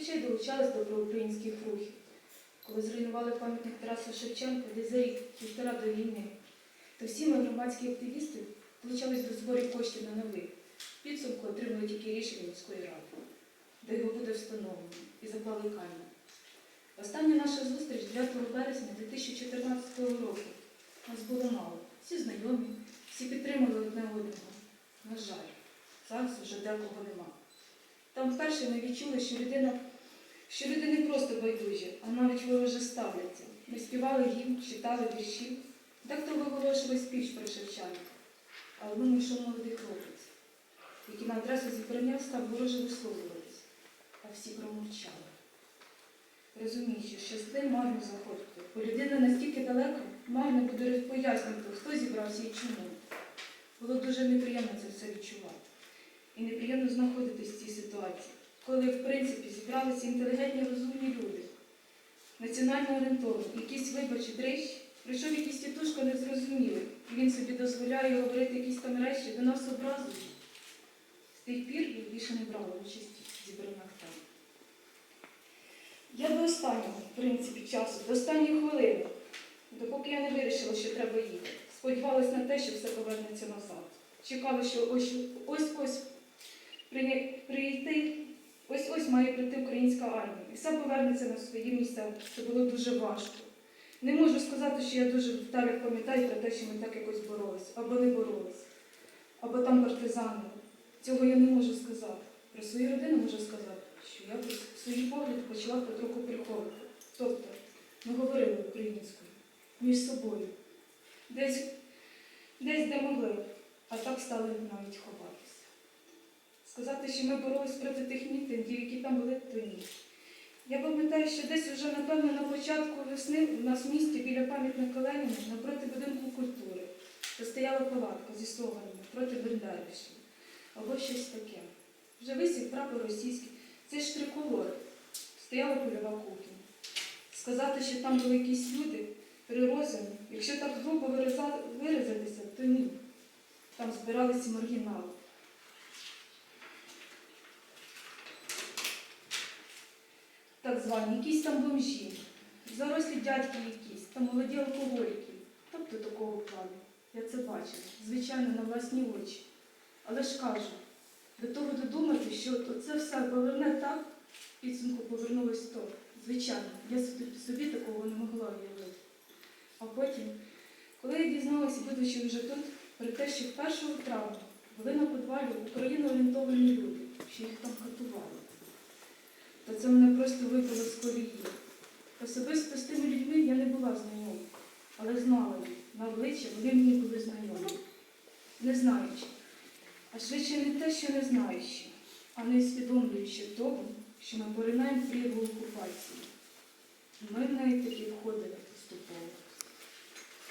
хоча й долучались до проукраїнських рухів. Коли зруйнували пам'ятник Тарасу Шевченка, де за рік півтора до війни, то всі ми громадські активісти долучались до зборів коштів на новий. Підсумку отримали тільки рішення міської ради, де його буде встановлено і заклали камінь. Остання наша зустріч 9 березня 2014 року. Нас було мало. Всі знайомі, всі підтримали одне одного. На жаль, зараз вже декого нема. Там вперше ми відчули, що людина, що люди не просто байдужі, а навіть вороже ставляться. Ми співали гімн, читали вірші. Дехто виголошував спіч про Шевченка. А одному йшов молодий хлопець, який на адресу зібрання став вороже висловлюватись, а всі промовчали. Розуміючи, що тим марно заходити, бо людина настільки далека, марно буде пояснювати, хто зібрався і чому. Було дуже неприємно це все відчувати. І неприємно знаходитись в цій ситуації, коли, в принципі, зібралися інтелігентні розумні люди, національно орієнтовані, якийсь вибач дрищ, прийшов якийсь тітушка незрозумілий, і він собі дозволяє говорити якісь там речі, до нас образує. З тих пір я більше не брала участі в зібраннях там. Я до останнього, в принципі, часу, до останньої хвилини, допоки я не вирішила, що треба їхати. Сподівалась на те, що все повернеться назад. Чекала, що ось ось ось прийти, ось ось має прийти українська армія. І все повернеться на свої місця. Це було дуже важко. Не можу сказати, що я дуже далі пам'ятаю про те, що ми так якось боролись, або не боролись, або там партизани. Цього я не можу сказати. Про свою родину можу сказати, що я про свої погляди почала потроху приховувати. Тобто ми говорили українською між собою. Десь, десь де могли, а так стали навіть ховатися. Сказати, що ми боролись проти тих мітингів, які там були, то ні. Я пам'ятаю, що десь вже, напевно, на початку весни у нас в місті біля пам'ятника Леніна напроти будинку культури то стояла палатка зі слоганами проти бендерівщини або щось таке. Вже висів прапор російський, це ж триколор. Стояла польова кухня. Сказати, що там були якісь люди при розумі, якщо так грубо виразитися, то ні. Там збиралися маргінали. Так звані, якісь там бомжі, зарослі дядьки якісь, там молоді алкоголіки. Тобто такого плану. Я це бачила, звичайно, на власні очі. Але ж кажу, до того додумати, що це все поверне так, підсумку повернулось то. Звичайно, я собі, собі такого не могла уявити. А потім, коли я дізналася, будучи вже тут, про те, що 1 травня були на подвалі Україну орієнтовані люди, що їх там катували, то це мене просто вибило з колії. Особисто з тими людьми я не була знайома, але знала їх. На обличчя вони мені були знайомі. Не знаючи, а швидше не те, що не знаючи, а не усвідомлюючи того, що ми поринаємо прірву окупації. Ми в неї таки входили поступово.